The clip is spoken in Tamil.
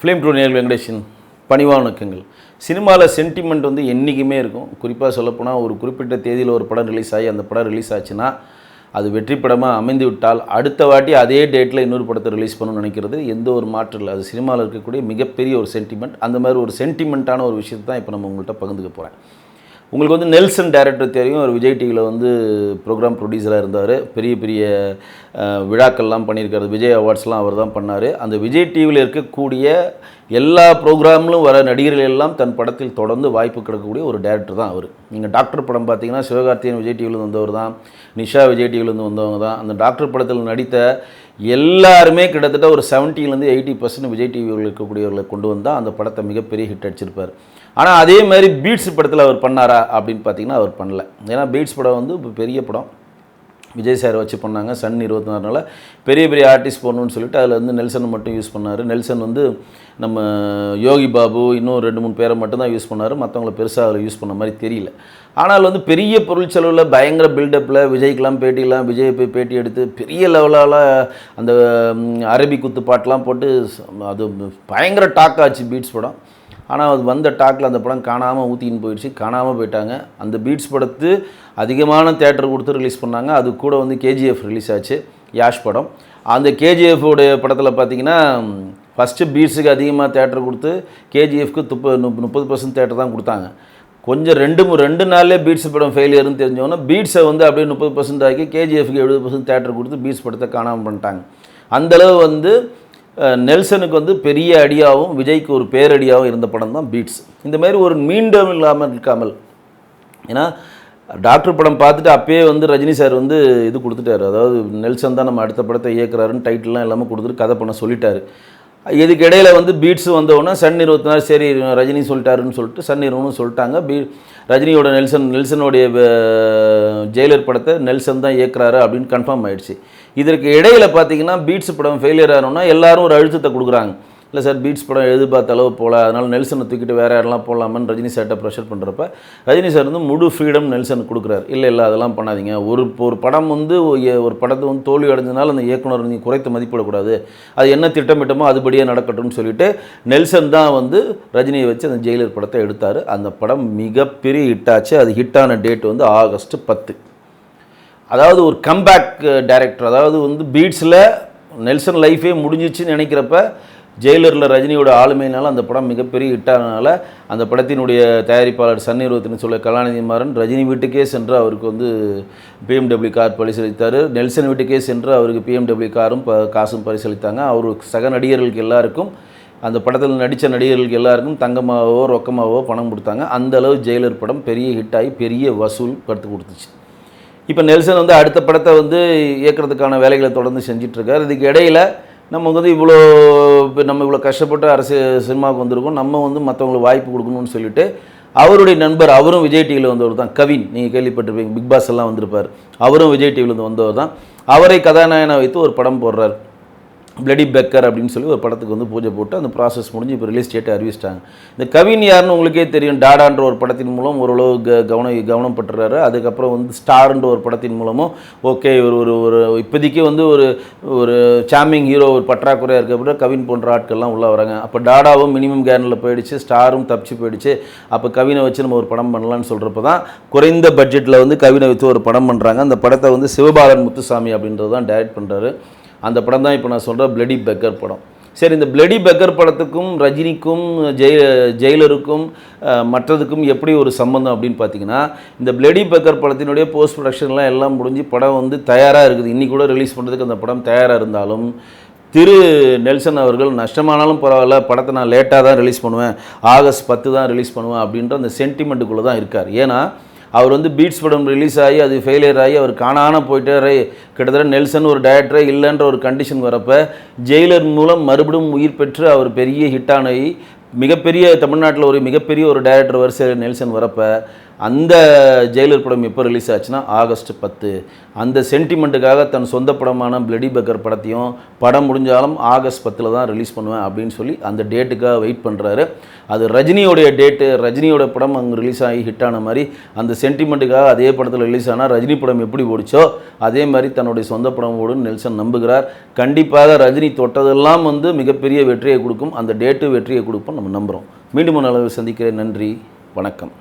ஃபிலிம் டூ நேர் வெங்கடேஷன் பணிவான வணக்கங்கள் சினிமாவில் சென்டிமெண்ட் வந்து என்றைக்குமே இருக்கும். குறிப்பாக சொல்லப்போனால் ஒரு குறிப்பிட்ட தேதியில் ஒரு படம் ரிலீஸ் ஆகி அந்த படம் ரிலீஸ் ஆச்சுன்னா அது வெற்றி படமாக அமைந்து விட்டால் அடுத்த வாட்டி அதே டேட்டில் இன்னொரு படத்தை ரிலீஸ் பண்ணணும்னு நினைக்கிறது எந்த ஒரு மாற்றம் இல்லை. அது சினிமாவில் இருக்கக்கூடிய மிகப்பெரிய ஒரு சென்டிமெண்ட் அந்த மாதிரி ஒரு சென்டிமெண்ட்டான ஒரு விஷயத்தை தான் இப்போ நம்ம உங்கள்கிட்ட பகிர்ந்துக்க போகிறேன் உங்களுக்கு வந்து நெல்சன் டேரக்டர் தெரியும். அவர் விஜய் டிவியில் வந்து ப்ரோக்ராம் ப்ரொடியூசராக இருந்தார். பெரிய பெரிய விழாக்கள்லாம் பண்ணியிருக்காரு. விஜய் அவார்ட்ஸ்லாம் அவர் தான் பண்ணார். அந்த விஜய் டிவியில் இருக்கக்கூடிய எல்லா ப்ரோக்ராம்லும் வர நடிகர்கள் எல்லாம் தன் படத்தில் தொடர்ந்து வாய்ப்பு கிடைக்கக்கூடிய ஒரு டேரக்டர் தான் அவர். நீங்கள் டாக்டர் படம் பார்த்தீங்கன்னா சிவகார்த்தியன் விஜய் டிவியில் வந்தவர் தான். நிஷா விஜய் டிவிலேருந்து வந்தவங்க தான். அந்த டாக்டர் படத்தில் நடித்த எல்லாருமே கிட்டத்தட்ட ஒரு செவன்ட்டிலேருந்து எயிட்டி பர்சன்ட் விஜய் டிவியில் இருக்கக்கூடியவர்களை கொண்டு வந்தால் அந்த படத்தை மிகப்பெரிய ஹிட் அடிச்சிருப்பார். ஆனால் அதே மாதிரி பீட்ஸ் படத்தில் அவர் பண்ணாரா அப்படின்னு பார்த்தீங்கன்னா அவர் பண்ணல. ஏன்னா பீட்ஸ் படம் வந்து இப்போ பெரிய படம். விஜய் சார் வச்சு பண்ணாங்க சன் இருபத்தி நாலுனால. பெரிய பெரிய ஆர்டிஸ்ட் போடணும்னு சொல்லிட்டு அதில் வந்து நெல்சன் மட்டும் யூஸ் பண்ணார். நெல்சன் வந்து நம்ம யோகி பாபு இன்னும் ரெண்டு மூணு பேரை மட்டும்தான் யூஸ் பண்ணார். மற்றவங்கள பெருசாக அதில் யூஸ் பண்ண மாதிரி தெரியல. ஆனால் வந்து பெரிய பொருள் செலவில் பயங்கர பில்டப்பில் விஜய்க்கெலாம் பேட்டிலாம் விஜய் போய் பேட்டி எடுத்து பெரிய லெவலால் அந்த அரபி குத்து பாட்டெலாம் போட்டு அது பயங்கர டாக் ஆச்சு பீட்ஸ் படம். ஆனால் அது வந்த டாக்கில் அந்த படம் காணாமல் ஊற்றின்னு போயிடுச்சு காணாமல் போயிட்டாங்க. அந்த பீட்ஸ் படத்து அதிகமான தேட்டர் கொடுத்து ரிலீஸ் பண்ணாங்க. அது கூட வந்து கேஜிஎஃப் ரிலீஸ் ஆச்சு யாஷ் படம். அந்த கேஜிஎஃபோடைய படத்தில் பார்த்தீங்கன்னா ஃபஸ்ட்டு பீட்ஸுக்கு அதிகமாக தேட்டர் கொடுத்து கேஜிஎஃப்க்கு துப்ப முப்ப- முப்பது பர்சன்ட் தேட்டர் தான் கொடுத்தாங்க. கொஞ்சம் ரெண்டு ரெண்டு நாள்லேயே பீட்ஸ் படம் ஃபெயிலியர்னு தெரிஞ்சவொன்னே பீட்ஸை வந்து அப்படியே முப்பது பர்சன்ட் ஆக்கி கேஜிஎஃப்க்கு எழுபது பர்சன்ட் தேட்டர் கொடுத்து பீட்ஸ் படத்தை காணாமல் பண்ணிட்டாங்க. அந்தளவு வந்து நெல்சனுக்கு வந்து பெரிய அடியாகவும் விஜய்க்கு ஒரு பேரடியாகவும் இருந்த படம் தான் பீட்ஸ். இந்த மாதிரி ஒரு மீண்டும் இல்லாமல் இருக்காமல். ஏன்னா டாக்டர் படம் பார்த்துட்டு அப்பயே வந்து ரஜினி சார் வந்து இது கொடுத்துட்டாரு. அதாவது நெல்சன் தான் நம்ம அடுத்த படத்தை இயக்குறாருன்னு டைட்டில்லாம் எல்லாமே கொடுத்துட்டு கதை பண்ண சொல்லிட்டாரு. இதுக்கு இடையில் வந்து பீட்ஸ் வந்தவுடனே சன் இருபத்தினார் சரி ரஜினி சொல்லிட்டாருன்னு சொல்லிட்டு சன் நிறுவனம் சொல்லிட்டாங்க. பீ ரஜினியோட நெல்சன் நெல்சனுடைய ஜெயிலர் படத்தை நெல்சன் தான் இயக்குறாரு அப்படின்னு கன்ஃபார்ம் ஆயிடுச்சு. இதற்கு இடையில் பார்த்தீங்கன்னா பீட்ஸ் படம் ஃபெயிலியர் ஆனோன்னா எல்லாரும் ஒரு அழுத்தத்தை கொடுக்குறாங்க. இல்லை சார் பீட்ஸ் படம் எதிர்பார்த்த அளவு போகல. அதனால் நெல்சனை தூக்கிட்டு வேறு யாரெல்லாம் போகலாமான்னு ரஜினி சார்கிட்ட ப்ரெஷர் பண்ணுறப்ப ரஜினி சார் வந்து முழு ஃப்ரீடம் நெல்சன் கொடுக்குறாரு. இல்லை இல்லை அதெல்லாம் பண்ணாதீங்க. ஒரு ஒரு படம் வந்து ஒரு படத்தை வந்து தோல்வி அடைஞ்சதுனால அந்த இயக்குனர் நீங்கள் குறைத்து மதிப்பிடக்கூடாது. அது என்ன திட்டமிட்டமோ அதுபடியே நடக்கட்டும்னு சொல்லிட்டு நெல்சன் தான் வந்து ரஜினியை வச்சு அந்த ஜெயிலர் படத்தை எடுத்தார். அந்த படம் மிகப்பெரிய ஹிட்டாச்சு அது ஹிட்டான டேட் வந்து ஆகஸ்ட் பத்து. அதாவது ஒரு கம்பேக் டைரக்டர் uh, அதாவது வந்து பீட்ஸில் நெல்சன் லைஃபே முடிஞ்சிச்சுன்னு நினைக்கிறப்ப ஜெயிலரில் ரஜினியோட ஆளுமையினால் அந்த படம் மிகப்பெரிய ஹிட்டானனால அந்த படத்தினுடைய தயாரிப்பாளர் சன்னிருவத்தின் சொல்ல கலாநிதி மாறன் ரஜினி வீட்டுக்கே சென்று அவருக்கு வந்து பிஎம்டபிள்யூ கார் பரிசளித்தார். நெல்சன் வீட்டுக்கே சென்று அவருக்கு பிஎம்டபிள்யூ காரும் ப காசும் பரிசளித்தாங்க. அவர் சக நடிகர்களுக்கு எல்லாருக்கும் அந்த படத்தில் நடித்த நடிகர்களுக்கு எல்லாருக்கும் தங்கமாகவோ ரொக்கமாகவோ பணம் கொடுத்தாங்க. அந்த அளவு ஜெயிலர் படம் பெரிய ஹிட்டாகி பெரிய வசூல் கருத்து கொடுத்துச்சு. இப்போ நெல்சன் வந்து அடுத்த படத்தை வந்து இயக்கிறதுக்கான வேலைகளை தொடர்ந்து செஞ்சிட்ருக்கார் இதுக்கு இடையில் நம்ம வந்து இவ்வளோ நம்ம இவ்வளோ கஷ்டப்பட்டு அரசு சினிமாவுக்கு வந்திருக்கோம். நம்ம வந்து மற்றவங்களுக்கு வாய்ப்பு கொடுக்கணும்னு சொல்லிட்டு அவருடைய நண்பர் அவரும் விஜய் டிவியில் வந்தவர் தான். கவின் நீங்கள் கேள்விப்பட்டிருப்பீங்க. பிக் பாஸ் எல்லாம் வந்திருப்பார். அவரும் விஜய் டிவியில் வந்தவர் தான். அவரை கதாநாயகனாக வைத்து ஒரு படம் போடுறார். பிளடி பெக்கர் அப்படின்னு சொல்லி ஒரு படத்துக்கு வந்து பூஜை போட்டு அந்த ப்ராசஸ் முடிஞ்சு இப்போ ரிலீஸ் டேட்டை அறிவிச்சிட்டாங்க. இந்த கவின் யாருன்னு உங்களுக்கே தெரியும் டாடான்ற ஒரு படத்தின் மூலம் ஓரளவு க கவனம் கவனம் பட்டுறாரு அதுக்கப்புறம் வந்து ஸ்டார்ன்ற ஒரு படத்தின் மூலமும் ஓகே ஒரு ஒரு ஒரு இப்போதைக்கு வந்து ஒரு ஒரு சாமிங் ஹீரோ ஒரு பற்றாக்குறையாக இருக்க கவின் போன்ற ஆட்கள்லாம் உள்ளே வராங்க. அப்போ டாடாவும் மினிமம் கேனில் போயிடுச்சு ஸ்டாரும் தப்பிச்சு போயிடுச்சு. அப்போ கவினை வச்சு நம்ம ஒரு படம் பண்ணலாம்னு சொல்கிறப்ப தான் குறைந்த பட்ஜெட்டில் வந்து கவினை வச்சு ஒரு படம் பண்ணுறாங்க அந்த படத்தை வந்து சிவபாலன் முத்துசாமி அப்படின்றது தான் டைரக்ட் பண்ணுறாரு அந்த படம் தான் இப்போ நான் சொல்கிற பிளடி பெக்கர் படம். சரி இந்த பிளடி பெக்கர் படத்துக்கும் ரஜினிக்கும் ஜெய ஜெயிலருக்கும் மற்றதுக்கும் எப்படி ஒரு சம்பந்தம் அப்படின்னு பார்த்தீங்கன்னா இந்த பிளடி பெக்கர் படத்தினுடைய போஸ்ட் ப்ரொடக்ஷன்லாம் எல்லாம் முடிஞ்சு படம் வந்து தயாராக இருக்குது. இன்றைக்கி கூட ரிலீஸ் பண்ணுறதுக்கு அந்த படம் தயாராக இருந்தாலும் திரு நெல்சன் அவர்கள் நஷ்டமானாலும் பரவாயில்ல படத்தை நான் லேட்டாக தான் ரிலீஸ் பண்ணுவேன் ஆகஸ்ட் பத்து தான் ரிலீஸ் பண்ணுவேன் அப்படின்ற அந்த சென்டிமெண்ட்டுக்குள்ளே தான் இருக்கார். ஏன்னா அவர் வந்து பீட்ஸ் படம் ரிலீஸ் ஆகி அது ஃபெயிலியர் ஆகி அவர் காணாமல் போயிட்டாரு. கிட்டத்தட்ட நெல்சன் ஒரு டேரக்டரே இல்லைன்ற ஒரு கண்டிஷன் வரப்போ ஜெயிலர் மூலம் மறுபடியும் உயிர் பெற்று அவர் பெரிய ஹிட்டானி மிகப்பெரிய தமிழ்நாட்டில் ஒரு மிகப்பெரிய ஒரு டைரக்டர் வரிசையில் நெல்சன் வரப்போ அந்த ஜெயிலர் படம் எப்போ ரிலீஸ் ஆச்சுன்னா ஆகஸ்ட் பத்து. அந்த சென்டிமெண்ட்டுக்காக தன் சொந்த படமான பிளடி பக்கர் படத்தையும் படம் முடிஞ்சாலும் ஆகஸ்ட் பத்தில் தான் ரிலீஸ் பண்ணுவேன் அப்படின்னு சொல்லி அந்த டேட்டுக்காக வெயிட் பண்ணுறாரு அது ரஜினியோடைய டேட்டு ரஜினியோட படம் அங்கே ரிலீஸ் ஆகி ஹிட் ஆன மாதிரி அந்த சென்டிமெண்ட்டுக்காக அதே படத்தில் ரிலீஸ் ஆனால் ரஜினி படம் எப்படி ஓடிச்சோ அதே மாதிரி தன்னுடைய சொந்த படம் ஓடும் நெல்சன் நம்புகிறார். கண்டிப்பாக ரஜினி தொட்டதெல்லாம் வந்து மிகப்பெரிய வெற்றியை கொடுக்கும். அந்த டேட்டு வெற்றியை கொடுப்போம் நம்ம நம்புகிறோம் மீண்டும் ஒரு அளவு சந்திக்கிறேன். நன்றி. வணக்கம்.